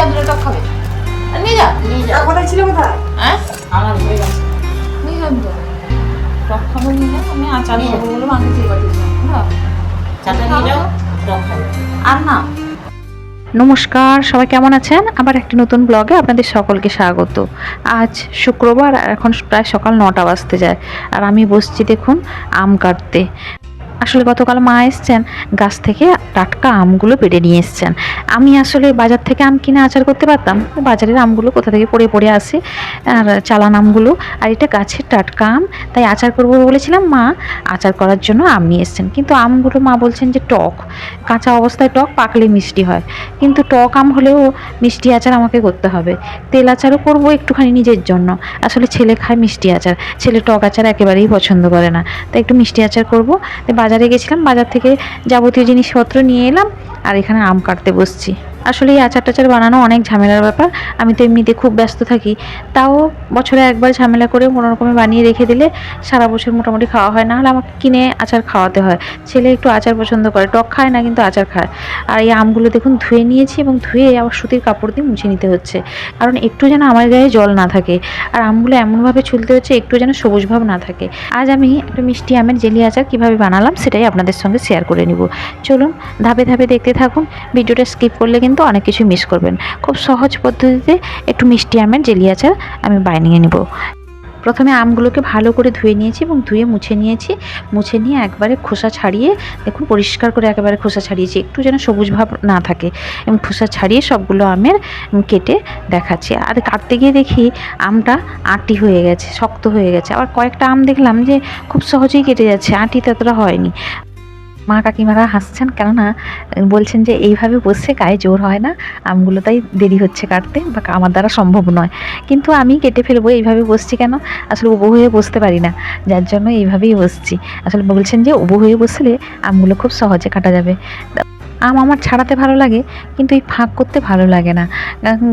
যা দুটো টক খাবে? নিয়ে যা নিয়ে যা কোথায় ছিল কোথায়? হ্যাঁ? আমার হয়ে গেছে। নিয়ে যান তো টক খাব নিয়ে আমি আচার খাব বলে মাকে দিয়ে পাঠিয়েছিলাম চাটা নিয়ে যাও টক খাবে। আর না। নমস্কার সবাই কেমন আছেন? আবার একটি নতুন ব্লগে আপনাদের সকলকে স্বাগত। আজ শুক্রবার এখন প্রায় সকাল নটা বাজতে যায়। আর আমি বসছি দেখুন আম কাটতে। আসলে গতকাল মা এসছেন, গাছ থেকে টাটকা আমগুলো পেড়ে নিয়ে এসছেন। আমি আসলে বাজার থেকে আম কিনে আচার করতে পারতাম, বাজারের আমগুলো কোথা থেকে পড়ে পড়ে আসে আর চালান আমগুলো, আর এটা গাছের টাটকা আম, তাই আচার করব বলেছিলাম মা, আচার করার জন্য আম নিয়ে এসছেন। কিন্তু আমগুলো মা বলছেন যে টক, কাঁচা অবস্থায় টক পাকলে মিষ্টি হয়। কিন্তু টক আম হলেও মিষ্টি আচার আমাকে করতে হবে। তেল আচারও করব একটুখানি নিজের জন্য। আসলে ছেলে খায় মিষ্টি আচার, ছেলে টক আচার একেবারেই পছন্দ করে না। তাই একটু মিষ্টি আচার করব, তাই বাজারে গেছিলাম বাজার থেকে যাবতীয় জিনিসপত্র নিয়ে এলাম আর এখানে আম কাটতে বসছি। আসলে এই আচার টাচার বানানো অনেক ঝামেলার ব্যাপার। আমি তো এমনিতে খুব ব্যস্ত থাকি। তাও বছরে একবার ঝামেলা করে কোনো রকমে বানিয়ে রেখে দিলে সারা বছর মোটামুটি খাওয়া হয়। না হলে আমাকে কিনে আচার খাওয়াতে হয়। ছেলে একটু আচার পছন্দ করে। টক খায় না কিন্তু আচার খায়। আর এই আমগুলো দেখুন, ধুয়ে নিয়েছি এবং ধুয়ে আবার সুতির কাপড় দিয়ে মুছে নিতে হচ্ছে। কারণ একটু যেন আমার গায়ে জল না থাকে। আর আমগুলো এমনভাবে ছুলতে হচ্ছে, একটু যেন সবুজ ভাব না থাকে। আজ আমি একটা মিষ্টি আমের জেলি আচার কীভাবে বানালাম, সেটাই আপনাদের সঙ্গে শেয়ার করে নিব। চলুন, ধাপে ধাপে দেখতে থাকুন। ভিডিওটা স্কিপ করলে কিন্তু অনেক কিছু মিস করবেন। খুব সহজ পদ্ধতিতে একটু মিষ্টি আমের জেলি আচার আমি বানিয়ে নেব। প্রথমে আমগুলোকে ভালো করে ধুয়ে নিয়েছি এবং ধুয়ে মুছে নিয়েছি। মুছে নিয়ে একবারে খোসা ছাড়িয়ে, দেখুন পরিষ্কার করে একেবারে খোসা ছাড়িয়েছি। একটু যেন সবুজ ভাব না থাকে এবং খোসা ছাড়িয়ে সবগুলো আমের কেটে দেখাচ্ছি। আর কাটতে গিয়ে দেখি আমটা আটি হয়ে গেছে, শক্ত হয়ে গেছে। আবার কয়েকটা আম দেখলাম যে খুব সহজেই কেটে যাচ্ছে, আটি ততটা হয়নি। মা কাকিমারা হাসছেন কেননা, বলছেন যে এইভাবে বসে গায়ে জোর হয় না আমগুলো তাই দেরি হচ্ছে কাটতে বা আমার দ্বারা সম্ভব নয়। কিন্তু আমি কেটে ফেলব, এইভাবে বসছি কেন? আসলে উবু হয়ে বসতে পারি না, যার জন্য এইভাবেই বসছি। আসলে বলছেন যে উবু হয়ে বসলে আমগুলো খুব সহজে কাটা যাবে। আম আমার ছাড়াতে ভালো লাগে, কিন্তু এই ফাঁক করতে ভালো লাগে না।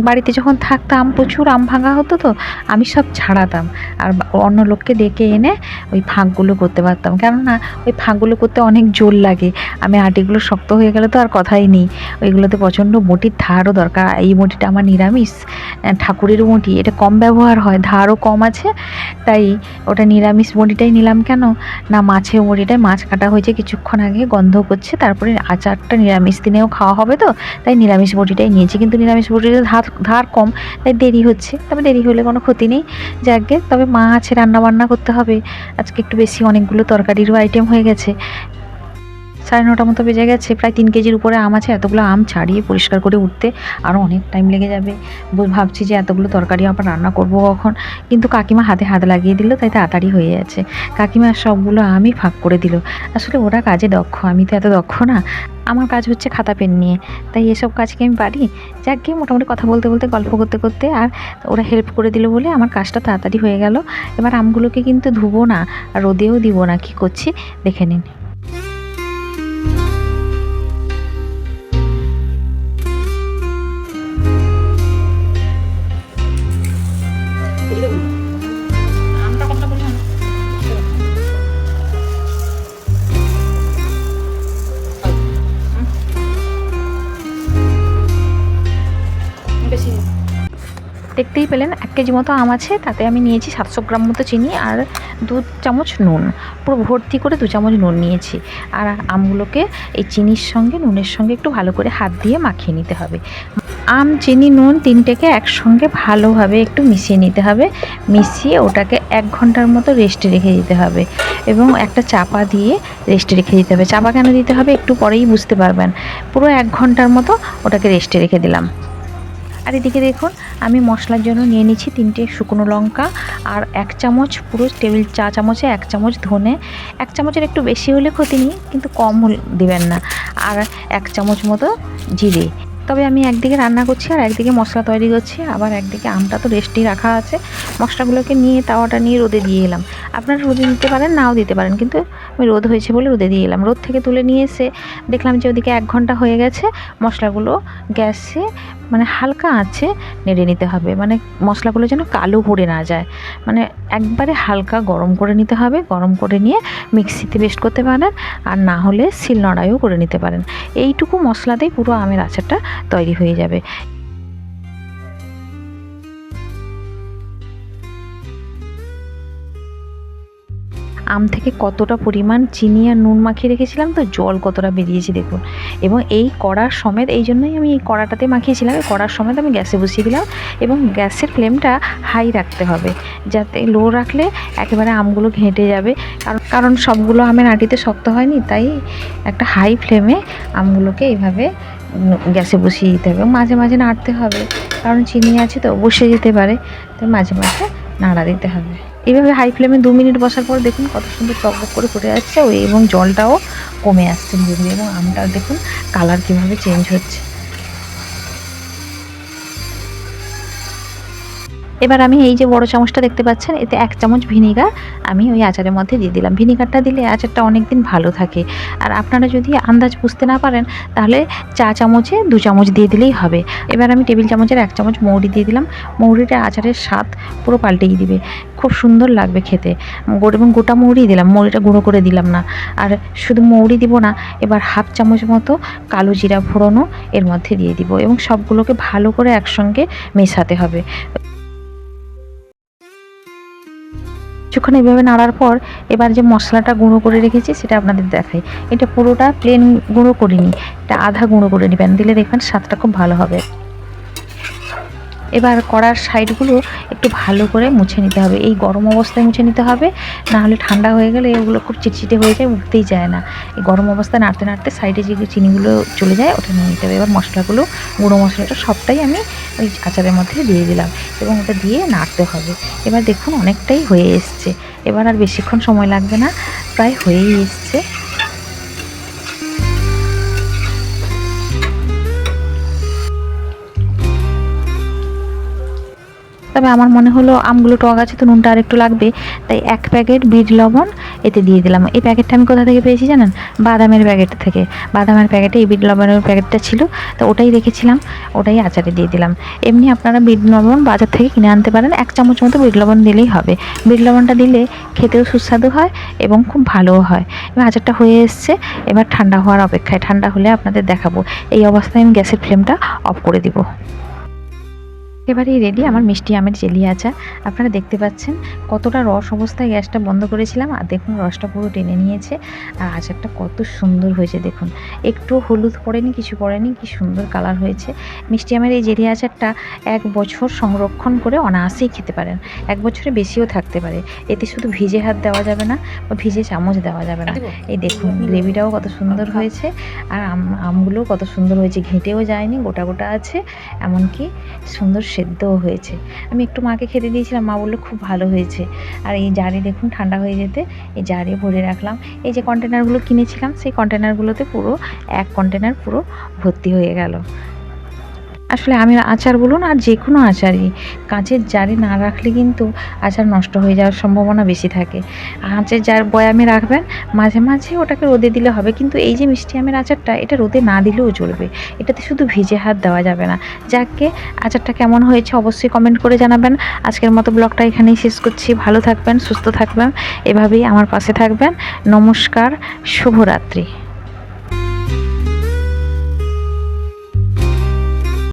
বাড়িতে যখন থাকতাম, প্রচুর আম ভাঙা হতো তো, আমি সব ছাড়াতাম। আর অন্য লোককে ডেকে এনে ওই ফাঁকগুলো করতে পারতাম। কেননা, ওই ফাঁকগুলো করতে অনেক জোর লাগে। আমি আটিগুলো শক্ত হয়ে গেলে তো আর কথাই নেই। ওইগুলোতে প্রচণ্ড মোটির ধারও দরকার। এই মোটিটা আমার নিরামিষ ঠাকুরের মোটি। এটা কম ব্যবহার হয়, ধারও কম আছে। তাই ওটা নিরামিষ বড়িটাই নিলাম কেন? না, মাছের বড়িটায় মাছ কাটা হয়েছে কিছুক্ষণ আগে, গন্ধ করছে, তারপরে আচারটা নিরামিষ দিনেও খাওয়া হবে তো? তাই নিরামিষ বটিটাই নিয়েছি। কিন্তু নিরামিষ বটিটা ধার ধার কম, তাই দেরি হচ্ছে। তবে দেরি হলে কোনো ক্ষতি নেই। যাকে, তবে মা আছে রান্না বান্না করতে হবে। আজকে একটু বেশি অনেকগুলো তরকারিরও আইটেম হয়ে গেছে। সাড়ে নটা মতো বেজে গেছে, প্রায় তিন কেজির উপরে আম আছে, এতগুলো আম ছাড়িয়ে পরিষ্কার করে উঠতে আরও অনেক টাইম লেগে যাবে। ভাবছি যে এতগুলো তরকারি আবার রান্না করব কখন? কিন্তু কাকিমা হাতে হাত লাগিয়ে দিল, তাই তাড়াতাড়ি হয়ে যাচ্ছে কাকিমা সবগুলো আমি ফাঁক করে দিল। আসলে ওরা কাজে দক্ষ, আমি তো এত দক্ষ না। আমার কাজ হচ্ছে খাতা পেন নিয়ে। তাই এসব কাজকে আমি পারি? যাক গিয়ে মোটামুটি কথা বলতে বলতে, গল্প করতে করতে আর ওরা হেল্প করে দিল বলে আমার কাজটা তাড়াতাড়ি হয়ে গেল। এবার আমগুলোকে কিন্তু ধুবো না, আর রোদেও দিব না। কি করছি? দেখে নিন। দেখতেই পেলেন, এক কেজি মতো আম আছে, তাতে আমি নিয়েছি সাতশো গ্রাম মতো চিনি আর দু চামচ নুন। পুরো ভর্তি করে দু চামচ নুন নিয়েছি। আর আমগুলোকে এই চিনির সঙ্গে, নুনের সঙ্গে একটু ভালো করে হাত দিয়ে মাখিয়ে নিতে হবে। আম, চিনি, নুন তিনটেকে একসঙ্গে ভালোভাবে একটু মিশিয়ে নিতে হবে। মিশিয়ে ওটাকে এক ঘণ্টার মতো রেস্টে রেখে দিতে হবে এবং একটা চাপা দিয়ে রেস্টে রেখে দিতে হবে। চাপা কেন দিতে হবে একটু পরেই বুঝতে পারবেন। পুরো এক ঘণ্টার মতো ওটাকে রেস্টে রেখে দিলাম। আর এদিকে দেখুন, আমি মশলার জন্য নিয়ে নিচ্ছি তিনটে শুকনো লঙ্কা আর এক চামচ পুরো টেবিল চা চামচে এক চামচ ধনে। এক চামচের একটু বেশি হলে ক্ষতি নেই, কিন্তু কম দিবেন না। আর এক চামচ মতো জিরে। তবে আমি একদিকে রান্না করছি আর একদিকে মশলা তৈরি করছি, আবার একদিকে আমটা তো রেস্টেই রাখা আছে। মশলাগুলোকে নিয়ে তাওয়াটা নিয়ে রোদে দিয়ে এলাম। আপনারা রোদে দিতে পারেন, নাও দিতে পারেন, কিন্তু আমি রোদ হয়েছে বলে রোদে দিয়ে এলাম। রোদ থেকে তুলে নিয়ে এসে দেখলাম যে ওদিকে এক ঘণ্টা হয়ে গেছে, মশলাগুলো গ্যাসে মানে হালকা আছে, নেড়ে নিতে হবে। মানে মশলাগুলো যেন কালো পড়ে না যায়। মানে একবারে হালকা গরম করে নিতে হবে। গরম করে নিয়ে মিক্সিতে পেস্ট করতে পারেন আর না হলে শিলনড়াইও করে নিতে পারেন। এইটুকু মশলাতেই পুরো আমের আচারটা তৈরি হয়ে যাবে। আম থেকে কতটা পরিমাণ চিনি আর নুন মাখিয়ে রেখেছিলাম, তো জল কতটা বেরিয়েছে দেখুন। এবং এই কড়ার সমেত, এই জন্যই আমি এই কড়াটাতে মাখিয়েছিলাম। কড়ার সমেত আমি গ্যাসে বসিয়ে দিলাম এবং গ্যাসের ফ্লেমটা হাই রাখতে হবে, যাতে লো রাখলে একেবারে আমগুলো ঘেঁটে যাবে। কারণ কারণ সবগুলো আমের আটিতে শক্ত হয়নি, তাই একটা হাই ফ্লেমে আমগুলোকে এইভাবে গ্যাসে বসিয়ে দিতে হবে। মাঝে মাঝে নাড়তে হবে, কারণ চিনি আছে তো বসে যেতে পারে। তো মাঝে মাঝে নাড়া দিতে হবে। এইভাবে হাই ফ্লেমে দু মিনিট বসার পর দেখুন কত সুন্দর টকবক করে ফুটে যাচ্ছে এবং জলটাও কমে আসছে ধীরে এবং আমটা দেখুন কালার কীভাবে চেঞ্জ হচ্ছে। এবার আমি এই যে বড় চামচটা দেখতে পাচ্ছেন, এতে এক চামচ ভিনিগার আমি ওই আচারের মধ্যে দিয়ে দিলাম। ভিনিগারটা দিলে আচারটা অনেক দিন ভালো থাকে। আর আপনারা যদি আন্দাজ বুঝতে না পারেন, তাহলে চা চামচে দু চামচ দিয়ে দিলেই হবে। এবার আমি টেবিল চামচের এক চামচ মৌরি দিয়ে দিলাম। মৌরিটা আচারের স্বাদ পুরো পাল্টেই দিবে। খুব সুন্দর লাগবে খেতে। এবং গোটা মৌরি দিলাম, মৌরিটা গুঁড়ো করে দিলাম না। আর শুধু মৌরি দিব না, এবার হাফ চামচ মতো কালো জিরা ফোড়নও এর মধ্যে দিয়ে দিব এবং সবগুলোকে ভালো করে একসঙ্গে মেশাতে হবে। কিছুক্ষণ এভাবে নাড়ার পর এবার যে মশলাটা গুঁড়ো করে রেখেছি, সেটা আপনাদের দেখাই। এটা পুরোটা প্লেন গুঁড়ো করিনি, এটা আধা গুঁড়ো করে নেবেন। দিলে দেখবেন স্বাদটা খুব ভালো হবে। এবার কড়ার সাইডগুলো একটু ভালো করে মুছে নিতে হবে। এই গরম অবস্থায় মুছে নিতে হবে না হলে ঠান্ডা হয়ে গেলে এগুলো খুব চিটচিটে হয়ে যায়, উঠতেই যায় না। এই গরম অবস্থায় নাড়তে নাড়তে সাইডে যে চিনিগুলো চলে যায়, ওটা নিয়ে নিতে হবে। এবার মশলাগুলো, গুঁড়ো মশলাটা সবটাই আমি ওই আচারের মধ্যে দিয়ে দিলাম এবং ওটা দিয়ে নাড়তে হবে। এবার দেখুন অনেকটাই হয়ে এসছে। এবার আর বেশিক্ষণ সময় লাগবে না, প্রায় হয়েই এসছে। তবে আমার মনে হলো আমগুলো টক আছে, তো নুনটা আর একটু লাগবে। তাই এক প্যাকেট বিট লবণ এতে দিয়ে দিলাম। এই প্যাকেটটা আমি কোথা থেকে পেয়েছি জানেন? বাদামের প্যাকেট থেকে। বাদামের প্যাকেটে এই বিট লবণের প্যাকেটটা ছিল, তো ওটাই রেখেছিলাম, ওটাই আচারে দিয়ে দিলাম। এমনি আপনারা বিট লবণ বাজার থেকে কিনে আনতে পারেন, এক চামচ মতো বিট লবণ দিলেই হবে। বিট লবণটা দিলে খেতেও সুস্বাদু হয় এবং খুব ভালোও হয়। এবার আচারটা হয়ে এসছে, এবার ঠান্ডা হওয়ার অপেক্ষায়। ঠান্ডা হলে আপনাদের দেখাবো। এই অবস্থায় আমি গ্যাসের ফ্লেমটা অফ করে দিব। এবারেই রেডি আমার মিষ্টি আমের জেলি আচার আপনারা দেখতে পাচ্ছেন কতটা রস অবস্থায় গ্যাসটা বন্ধ করেছিলাম আর দেখুন রসটা পুরো টেনে নিয়েছে। আর আচারটা কত সুন্দর হয়েছে দেখুন। একটু হলুদ পড়েনি কিছু পড়েনি কি সুন্দর কালার হয়েছে। মিষ্টি আমের এই জেলি আচারটা এক বছর সংরক্ষণ করে অনায়াসেই খেতে পারেন। এক বছরে বেশিও থাকতে পারে। এতে শুধু ভিজে হাত দেওয়া যাবে না বা ভিজে চামচ দেওয়া যাবে না। এই দেখুন গ্রেভিটাও কত সুন্দর হয়েছে। আর আম আমগুলোও কত সুন্দর হয়েছে ঘেঁটেও যায়নি গোটা গোটা আছে। এমনকি সুন্দর সেদ্ধও হয়েছে। আমি একটু মাকে খেতে দিয়েছিলাম, মা বলল খুব ভালো হয়েছে। আর এই জারে দেখুন, ঠান্ডা হয়ে যেতে এই জারে ভরে রাখলাম। এই যে কন্টেনারগুলো কিনেছিলাম, সেই কন্টেনারগুলোতে পুরো এক কন্টেনার পুরো ভর্তি হয়ে গেল। আসলে আমি আচার বলুন আর যে কোনো আচারই। কাঁচের জারে না রাখলে কিন্তু আচার নষ্ট হয়ে যাওয়ার সম্ভাবনা বেশি থাকে। আঁচের জার বয়ামে রাখবেন, মাঝে মাঝে ওটাকে রোদে দিলে হবে। কিন্তু এই যে মিষ্টি আমের আচারটা, এটা রোদে না দিলেও চলবে। এটাতে শুধু ভিজে হাত দেওয়া যাবে না। যাকে আচারটা কেমন হয়েছে অবশ্যই কমেন্ট করে জানাবেন। আজকের মতো ব্লগটা এখানেই শেষ করছি। ভালো থাকবেন, সুস্থ থাকবেন। এভাবেই আমার পাশে থাকবেন। নমস্কার, শুভরাত্রি।